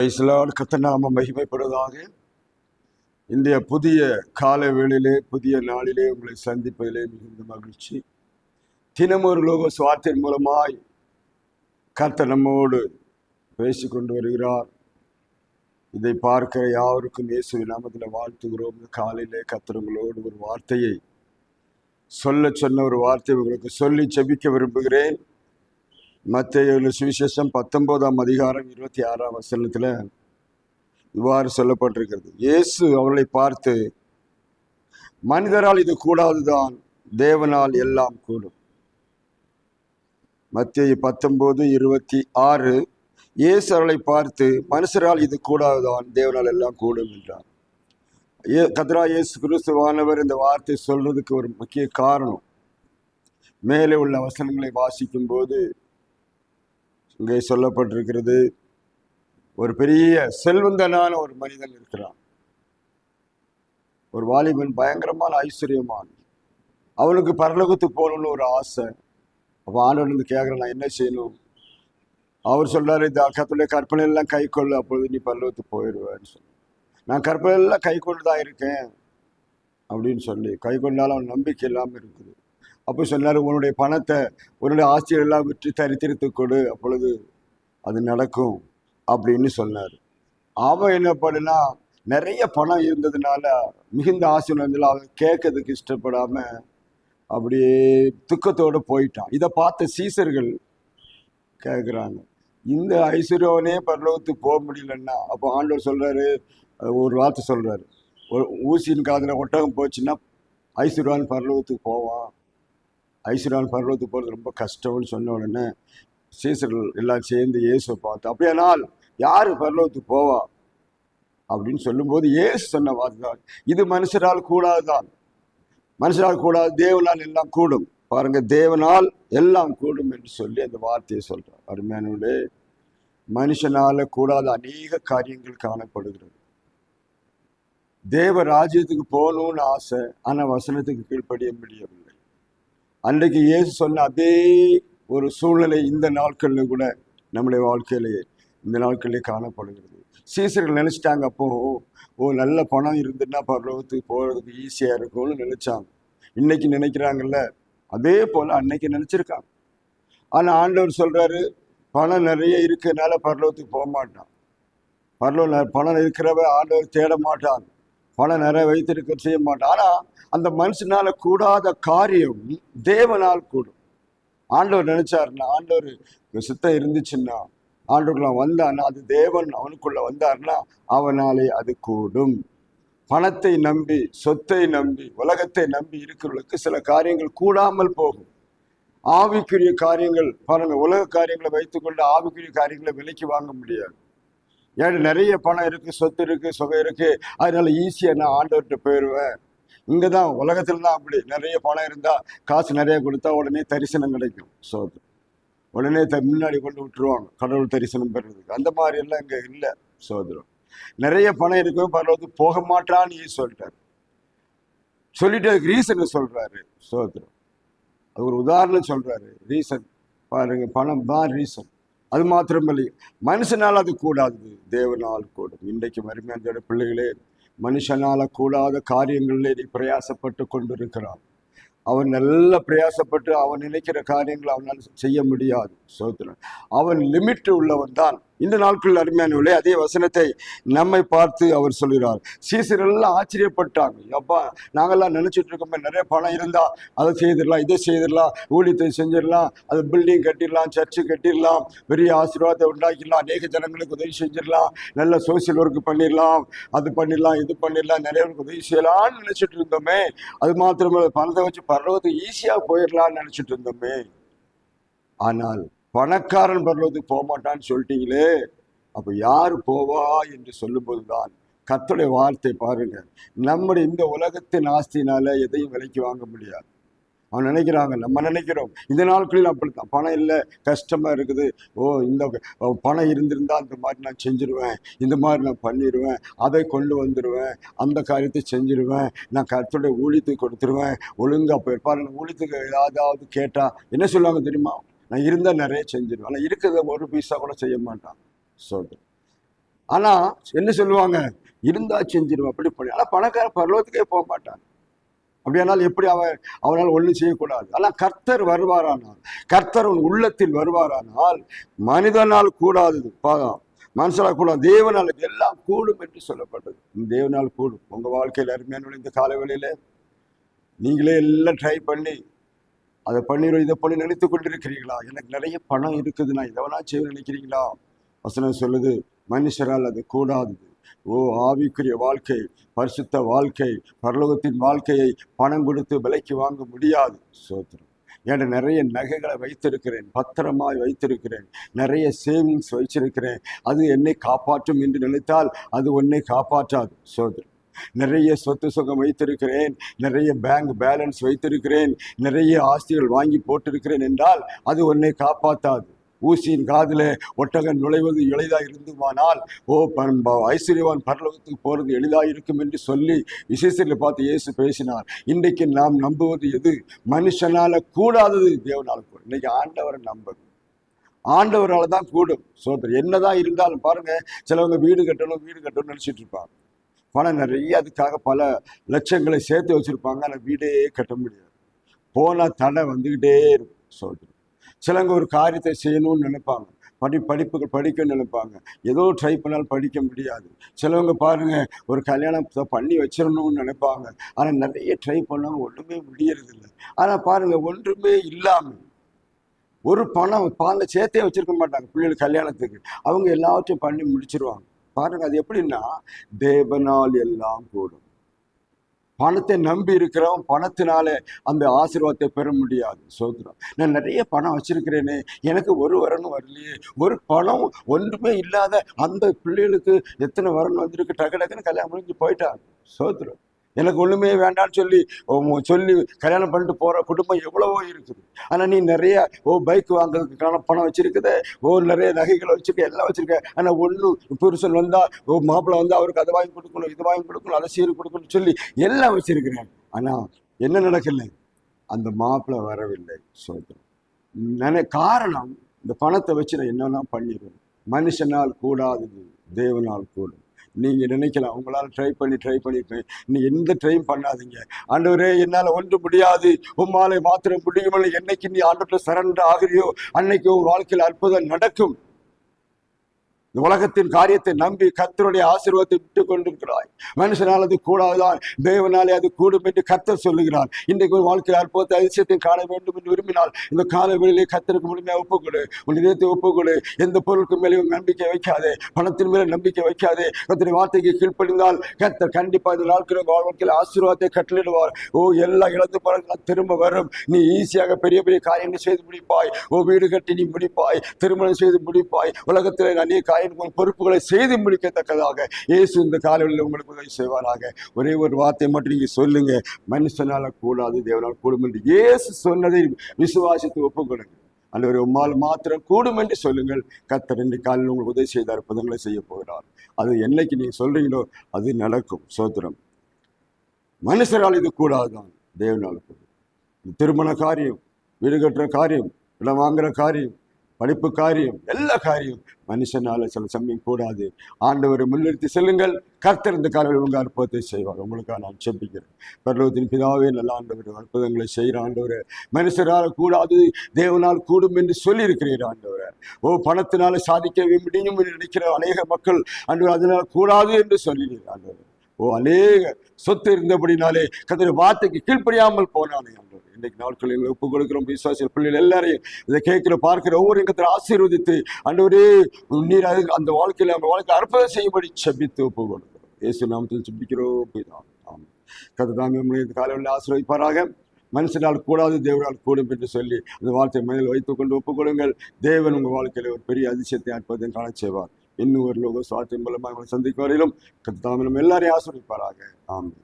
இஸ்லால் கத்தநாம மகிமைப்படுவதாக. இந்திய புதிய கால வேளிலே புதிய நாளிலே உங்களை சந்திப்பதிலே மிகுந்த மகிழ்ச்சி. தினமொரு லோக சுவார்த்தின் மூலமாய் கத்த நம்மோடு பேசி கொண்டு வருகிறார். இதை பார்க்கிற யாருக்கும் இயேசு நாமத்தில் வாழ்த்துகிறோம். காலையிலே கர்த்தர் ஒரு வார்த்தையை சொல்ல சொன்ன ஒரு வார்த்தை உங்களுக்கு சொல்லி செபிக்க விரும்புகிறேன். மத்திய சுவிசேஷம் பத்தொன்பதாம் அதிகாரம் இருபத்தி ஆறாம் வசனத்தில் இவ்வாறு சொல்லப்பட்டிருக்கிறது. இயேசு அவர்களை பார்த்து மனிதரால் இது கூடாதுதான் தேவனால் எல்லாம் கூடும். மத்திய பத்தொன்பது இருபத்தி ஆறு இயேசு அவர்களை பார்த்து மனுஷரால் இது கூடாதுதான் தேவனால் எல்லாம் கூடும் என்றார். ஏ கத்ரா இயேசு கிறிஸ்துவானவர் இந்த வார்த்தை சொல்றதுக்கு ஒரு முக்கிய காரணம். மேலே உள்ள வசனங்களை வாசிக்கும் போது இங்கே சொல்லப்பட்டிருக்கிறது ஒரு பெரிய செல்வந்தனான ஒரு மனிதன் இருக்கிறான். ஒரு வாலிபன் பயங்கரமான ஐஸ்வர்யமான். அவனுக்கு பரலோகத்துக்கு போகணும்னு ஒரு ஆசை. அப்போ ஆண்டவன் வந்து கேட்குறேன் நான் என்ன செய்யணும்? அவர் சொல்கிறார் இந்த அக்கத்துடைய கற்பனை எல்லாம் கை கொள்ளு அப்பொழுது நீ பரலோகத்துக்கு போயிடுவேன்னு சொல்லி நான் கற்பனை எல்லாம் கை கொண்டு தான் இருக்கேன். அப்படின்னு சொல்லி கை கொண்டாலும் அவன் நம்பிக்கை இல்லாமல் இருக்குது. அப்போ சொன்னார் உன்னுடைய பணத்தை உன்னுடைய ஆஸ்திகள் எல்லாம் விற்று தரித்திருத்து கொடு அப்பொழுது அது நடக்கும் அப்படின்னு சொன்னார். அவன் என்ன பண்ணுனா நிறைய பணம் இருந்ததுனால மிகுந்த ஆசை இருந்ததில் அவன் கேட்கறதுக்கு இஷ்டப்படாம அப்படியே துக்கத்தோடு போயிட்டான் இதை பார்த்த சீசர்கள் கேட்குறாங்க இந்த ஐஸ்வர்யவனே பரலோகத்துக்கு போக முடியலன்னா அப்போ ஆண்டவர் சொல்கிறாரு ஒரு வார்த்தை சொல்கிறாரு ஒரு ஊசியின் காதில் ஒட்டகம் போச்சுன்னா ஐஸ்வர்யான் பரலோகத்துக்கு போவான். ஐஸ்வர்யான் பரலோகத்துக்கு போகிறது ரொம்ப கஷ்டம்னு சொன்ன உடனே சீசர்கள் எல்லாம் சேர்ந்து இயேசுவை பார்த்து அப்படியானால் யார் பரலோகத்துக்கு போவா? அப்படின்னு சொல்லும்போது இயேசு சொன்ன வார்த்தை தான் இது மனுஷரால் கூடாதுதான். மனுஷரால் கூடாது தேவனால் எல்லாம் கூடும். பாருங்க தேவனால் எல்லாம் கூடும் என்று சொல்லி அந்த வார்த்தையை சொல்றார். அருமையானவர்களே மனுஷனால கூடாத அநேக காரியங்கள் காணப்படுகிறது. தேவ ராஜ்யத்துக்கு போகணும்னு ஆசை ஆனால் வசனத்துக்கு கீழ்ப்படிய முடியவில்லை. அன்றைக்கு இயேசு சொன்ன அதே ஒரு சூழ்நிலை இந்த நாட்கள்னு கூட நம்முடைய வாழ்க்கையிலேயே இந்த நாட்களிலே காணப்படுகிறது. சீசர்கள் நினச்சிட்டாங்க அப்போ ஓ நல்ல பணம் இருந்துன்னா பரலோகத்துக்கு போகிறதுக்கு ஈஸியாக இருக்கும்னு நினச்சாங்க. இன்னைக்கு நினைக்கிறாங்கல்ல அதே போல் அன்னைக்கு நினச்சிருக்காங்க. ஆனால் ஆண்டவர் சொல்கிறாரு பணம் நிறைய இருக்கிறதுனால பரலோகத்துக்கு போக மாட்டான். பரலோ பணம் இருக்கிறவ ஆண்டவர் தேட மாட்டான். பணம் நிறைய வைத்திருக்க செய்ய மாட்டான். ஆனால் அந்த மனுஷனால கூடாத காரியம் தேவனால் கூடும். ஆண்டவர் நினைச்சாருன்னா ஆண்டவர் சித்தம் இருந்துச்சுன்னா ஆண்டவர்லாம் வந்தான்னா அது தேவன் அவனுக்குள்ள வந்தார்னா அவனாலே அது கூடும். பணத்தை நம்பி சொத்தை நம்பி உலகத்தை நம்பி இருக்கிறவர்களுக்கு சில காரியங்கள் கூடாமல் போகும். ஆவிக்குரிய காரியங்கள் பாருங்க உலக காரியங்களை வைத்துக்கொண்டு ஆவிக்குரிய காரியங்களை விலைக்கு வாங்க முடியாது. ஏன்னா நிறைய பணம் இருக்கு சொத்து இருக்கு சுகம் இருக்கு. அதனால ஈஸியா நான் ஆண்டவர்கிட்ட போயிடுவேன் இங்கே தான் உலகத்துல தான் அப்படி. நிறைய பணம் இருந்தால் காசு நிறைய கொடுத்தா உடனே தரிசனம் கிடைக்கும். ஸோ உடனே த முன்னாடி கொண்டு விட்டுருவாங்க. கடவுள் தரிசனம் பெறுறதுக்கு அந்த மாதிரி எல்லாம் இங்கே இல்லை சோதரம். நிறைய பணம் இருக்கும் பரவாயில்ல போக மாட்டான்னு சொல்லிட்டார். சொல்லிட்டு அதுக்கு ரீசனை சொல்கிறாரு சோதரம். அது ஒரு உதாரணம் சொல்கிறாரு ரீசன் பாருங்க பணம் தான் ரீசன் அது மாத்திரமில்லை. மனுஷனால் அது கூடாது. தேவனால் கூடும் இன்றைக்கு மருமையான பிள்ளைகளே மனுஷனால் கூடாத காரியங்களில் நீ பிரயாசப்பட்டு கொண்டிருக்கிறான். அவன் நல்ல பிரயாசப்பட்டு அவன் நினைக்கிற காரியங்களை அவனால் செய்ய முடியாது. சோதனை அவன் லிமிட் உள்ளவன் தான். இந்த நாட்கள் அருமையானவர்களே அதே வசனத்தை நம்மை பார்த்து அவர் சொல்கிறார். சீசரெல்லாம் ஆச்சரியப்பட்டாங்க. அப்பா நாங்கெல்லாம் நினைச்சிட்டு இருக்கோமே நிறைய பணம் இருந்தா அதை செய்திடலாம் இதை செய்திடலாம் ஊழியத்தை செஞ்சிடலாம் அது பில்டிங் கட்டிடலாம் சர்ச்சு கட்டிடலாம் பெரிய ஆசீர்வாதத்தை உண்டாக்கிடலாம் அநேக ஜனங்களுக்கு உதவி செஞ்சிடலாம் நல்ல சோசியல் ஒர்க் பண்ணிடலாம் அது பண்ணிடலாம் இது பண்ணிடலாம் நிறைய பேருக்கு உதவி செய்யலாம்னு நினைச்சிட்டு இருந்தோமே. அது மாத்திரமே பணத்தை வச்சு பரலோகத்துக்கு ஈஸியாக போயிடலாம்னு நினைச்சிட்டு இருந்தோமே. ஆனால் பணக்காரன் பரலோகத்துக்கு போக மாட்டான்னு சொல்லிட்டீங்களே அப்போ யார் போவா என்று சொல்லும்போது தான் கத்தோடைய வார்த்தை பாருங்க. நம்முடைய இந்த உலகத்தின் ஆஸ்தினால எதையும் விலைக்கு வாங்க முடியாது. அவன் நினைக்கிறாங்க நம்ம நினைக்கிறோம். இந்த நாட்களில் அப்படித்தான். பணம் இல்லை கஷ்டமாக இருக்குது. ஓ இந்த பணம் இருந்திருந்தால் அந்த மாதிரி நான் செஞ்சிருவேன் இந்த மாதிரி நான் பண்ணிடுவேன் அதை கொண்டு வந்துடுவேன் அந்த காரியத்தை செஞ்சிருவேன் நான் கருத்துடைய ஊழியத்துக்கு கொடுத்துருவேன் ஒழுங்கா பாருங்கள் ஊழியத்துக்கு ஏதாவது கேட்டால் என்ன சொல்லுவாங்க தெரியுமா? நான் இருந்தால் நிறைய செஞ்சிருவேன். ஆனால் இருக்கிறத ஒரு பீஸாக கூட செய்ய மாட்டான். சொல்கிறேன் ஆனால் என்ன சொல்லுவாங்க? இருந்தால் செஞ்சிருவோம் அப்படி பண்ணி ஆனால் பணக்கார பருவத்துக்கே போக மாட்டான். அப்படியானால் எப்படி அவன் அவனால் ஒன்றும் செய்யக்கூடாது. ஆனால் கர்த்தர் வருவாரானால் கர்த்தர் உன் உள்ளத்தில் வருவாரானால் மனிதனால் கூடாதது. பாதம் மனுஷனால் கூடாது. தேவனால் இது எல்லாம் கூடும் என்று சொல்லப்பட்டது. தேவனால் கூடும். உங்கள் வாழ்க்கையில் அருமையான இந்த காலவெளியில். நீங்களே எல்லாம் ட்ரை பண்ணி அதை பண்ணிடுவோம் இதை பண்ணி நினைத்து கொண்டிருக்கிறீர்களா? எனக்கு நிறைய பணம் இருக்குது. நான் இதை வேணா செய்ய நினைக்கிறீங்களா? வசனம் சொல்லுது மனுஷரால் அது கூடாதது. ஓ ஆவிக்குரிய வாழ்க்கை பரிசுத்த வாழ்க்கை பரலோகத்தின் வாழ்க்கையை பணம் கொடுத்து விலைக்கு வாங்க முடியாது. சோத்திரம். என்கிட்ட நிறைய நகைகளை வைத்திருக்கிறேன் பத்திரமாய் வைத்திருக்கிறேன் நிறைய சேவிங்ஸ் வைச்சிருக்கிறேன் அது என்னை காப்பாற்றும் என்று நினைத்தால் அது உன்னை காப்பாற்றாது. சோதரம் நிறைய சொத்து சுகம் வைத்திருக்கிறேன். நிறைய பேங்க் பேலன்ஸ் வைத்திருக்கிறேன். நிறைய ஆஸ்திகள் வாங்கி போட்டிருக்கிறேன் என்றால் அது உன்னை காப்பாற்றாது ஊசியின் காதில் ஒட்டகம் நுழைவது எளிதாக இருந்துமானால் ஓ ப- ஐஸ்வர்யவான் பரலோகத்துக்கு போகிறது எளிதாக இருக்கும் என்று சொல்லி விசேஷத்தில் பார்த்து இயேசு பேசினார். இன்றைக்கு நாம் நம்புவது எது? மனுஷனால கூடாதது தேவனால் கூடும். இன்னைக்கு ஆண்டவரை நம்பது ஆண்டவரால் தான் கூடும். சோதர் என்னதான் இருந்தாலும் பாருங்க சிலவங்க வீடு கட்டணும் வீடு கட்டணும்னு நினைச்சிட்டு இருப்பாங்க. பணம் நிறைய அதுக்காக பல லட்சங்களை சேர்த்து வச்சுருப்பாங்க. ஆனால் வீடே கட்ட முடியாது. போனால் தடை வந்துக்கிட்டே இருக்கும் சோதர் சிலவங்க ஒரு காரியத்தை செய்யணும்னு நினைப்பாங்க. படி படிப்புகள் படிக்கணும்னு நினைப்பாங்க. ஏதோ ட்ரை பண்ணாலும் படிக்க முடியாது. சிலவங்க பாருங்க ஒரு கல்யாணத்தை பண்ணி வச்சிடணும்னு நினைப்பாங்க. ஆனால் நிறைய ட்ரை பண்ணாங்க ஒன்றுமே முடியறதில்லை. ஆனால் பாருங்கள் ஒன்றுமே இல்லாமல் ஒரு பணம் பால சேர்த்தே வச்சிருக்க மாட்டாங்க. பிள்ளைகள் கல்யாணத்துக்கு. அவங்க எல்லாவற்றையும் பண்ணி முடிச்சிருவாங்க. பாருங்க அது எப்படின்னா தேவனால் எல்லாம் கூடும். பணத்தை நம்பி இருக்கிறவன் பணத்தினால அந்த ஆசீர்வாதத்தை பெற முடியாது. சோதரம் நான் நிறைய பணம் வச்சிருக்கிறேனே எனக்கு ஒரு வரணும் வரலையே ஒரு பணம் ஒன்றுமே இல்லாத அந்த பிள்ளைகளுக்கு எத்தனை வரணும் வந்திருக்கு டக்கு டக்குன்னு கல்யாணம் முடிஞ்சு போயிட்டாங்க சோதரம் எனக்கு ஒண்ணுமே வேண்டாம்னு சொல்லி சொல்லி கல்யாணம் பண்ணிட்டு போற குடும்பம் எவ்வளவோ இருக்குது. ஆனா நீ நிறைய ஓ பைக் வாங்குறதுக்கான பணம் வச்சிருக்குது. ஓ நிறைய நகைகளை வச்சிருக்க எல்லாம் வச்சிருக்க. ஆனா ஒண்ணு புருஷன் வந்தா ஓ மாப்பிள்ளை வந்தா அவருக்கு அதை வாங்கி கொடுக்கணும் இது வாங்கி கொடுக்கணும் அதை சீர் கொடுக்கணும்னு சொல்லி எல்லாம் வச்சிருக்கிறேன். ஆனா என்ன நடக்கலை? அந்த மாப்பிள்ளை வரவில்லை சோதரம் நினை காரணம் இந்த பணத்தை வச்சு நான் என்னெல்லாம் பண்ணிடுவேன் மனுஷனால் கூடாதது தேவனால் கூடும். நீங்க நினைக்கலாம் உங்களால் ட்ரை பண்ணி ட்ரை பண்ணிருக்கேன் நீ எந்த ட்ரையும் பண்ணாதீங்க. ஆண்டவரே என்னால் ஒன்று முடியாது. உம்மாலை மாத்திரம் முடியுமில்லை. என்னைக்கு நீ ஆண்டவர்கிட்ட சரண்டர் ஆகிறியோ அன்னைக்கு உன் வாழ்க்கையில் அற்புதம் நடக்கும். உலகத்தின் காரியத்தை நம்பி கத்தருடைய ஆசீர்வாதத்தை விட்டு கொண்டிருக்கிறாய் மனுஷனால் அது கூடாதுதான். தேவனாலே அது கூடும் என்று கத்தர் சொல்லுகிறார். இன்றைக்கு ஒரு வாழ்க்கையில் அற்புதத்தை அதிசயத்தை காண வேண்டும் என்று விரும்பினால் இந்த கால வேளையிலே கத்தருக்கு முழுமையாக ஒப்புக்கொடு. உன் இதயத்தை ஒப்புக்கொடு. எந்த பொருளுக்கு மேலே நம்பிக்கை வைக்காதே. பணத்தின் மேலே நம்பிக்கை வைக்காதே. கத்தனை வார்த்தைக்கு கீழ்ப்படிந்தால் கத்தர் கண்டிப்பா இந்த நாட்கள் வாழ்க்கையில் ஆசீர்வாதத்தை கட்டளிடுவார் ஓ எல்லா இழந்து பழங்கள் திரும்ப வரும். நீ ஈஸியாக பெரிய பெரிய காரியங்களை செய்து முடிப்பாய். ஓ வீடு கட்டி நீ முடிப்பாய். திருமணம் செய்து முடிப்பாய். உலகத்தில் அநேக உங்கள் பொறுப்புகளை செய்து முடிக்கத்தக்கதாக. இயேசு இந்த காலையில் உங்களுக்கு உதவி செய்வாராக. ஒரே ஒரு வார்த்தை மட்டும் நீங்க சொல்லுங்க. மனுஷனால கூடாது தேவனால் கூடும் என்று இயேசு சொன்னதை விசுவாசித்து ஒப்புக்கொடுங்க. ஒரு உம்மால் மாத்திரம் கூடும் என்று சொல்லுங்கள். கத்தர் இன்று காலையில் உங்களுக்கு உதவி செய்த அற்புதங்களை செய்ய போகிறார். அது என்னைக்கு நீங்க சொல்றீங்களோ அது நடக்கும். சோத்திரம். மனுஷரால் இது கூடாதுதான். தேவனால் கூடும். திருமண காரியம் வீடு கட்டுற காரியம் இடம் வாங்குற காரியம் படிப்பு காரியம் எல்லா காரியம். மனுஷனால சில சமயம் கூடாது. ஆண்டவரை முன்னிறுத்தி செல்லுங்கள். கர்த்தர் இந்த காலையில் உங்க அற்புதத்தை செய்வார். உங்களுக்காக நான் செப்பிக்கிறேன் பரலோகத்தின் பிதாவே நல்ல ஆண்டவர் அற்புதங்களை செய்கிற ஆண்டவர். மனுஷரால் கூடாது தேவனால் கூடும் என்று சொல்லியிருக்கிறீர் ஆண்டவர். ஓ பணத்தினால சாதிக்கவே முடியும் என்று நினைக்கிற அநேக மக்கள் ஆண்டவர் அதனால் கூடாது என்று சொல்லினீர் ஆண்டவர். ஓ அநேக சொத்து இருந்தபடினாலே கதிர வார்த்தைக்கு கீழ்ப்படியாமல் போனானே இன்றைக்கு நாட்களில் ஒப்பு கொடுக்கிறோம் விசுவாசிகள் பிள்ளைகள் எல்லாரையும். இதை கேட்கிற பார்க்கிற ஒவ்வொரு கத்திர ஆசீர்வதித்து ஆண்டவரே நீர் அது அந்த வாழ்க்கையில் அவங்க வாழ்க்கை அற்புதம் செய்யும்படி செபித்து ஒப்பு கொடுக்கிறோம். இயேசு நாமத்தில் செபிக்கிறோம் பிதாவே. ஆமென். கத்திர தாங்க இந்த காலையில் ஆசீர்வதிப்பாராக. மனுஷனால் கூடாது தேவனால் கூடும் என்று சொல்லி அந்த வார்த்தை மனதில் வைத்துக் கொண்டு தேவன் உங்கள் வாழ்க்கையில் ஒரு பெரிய அதிசயத்தை அற்புதம் காண செய்வார். இன்னும் ஒரு லோக சுவார்த்தை மூலமாக உங்களை சந்திக்கும் வரையிலும் கத்தாமலும் எல்லாரையும் ஆசிரியப்பாராக ஆமாம்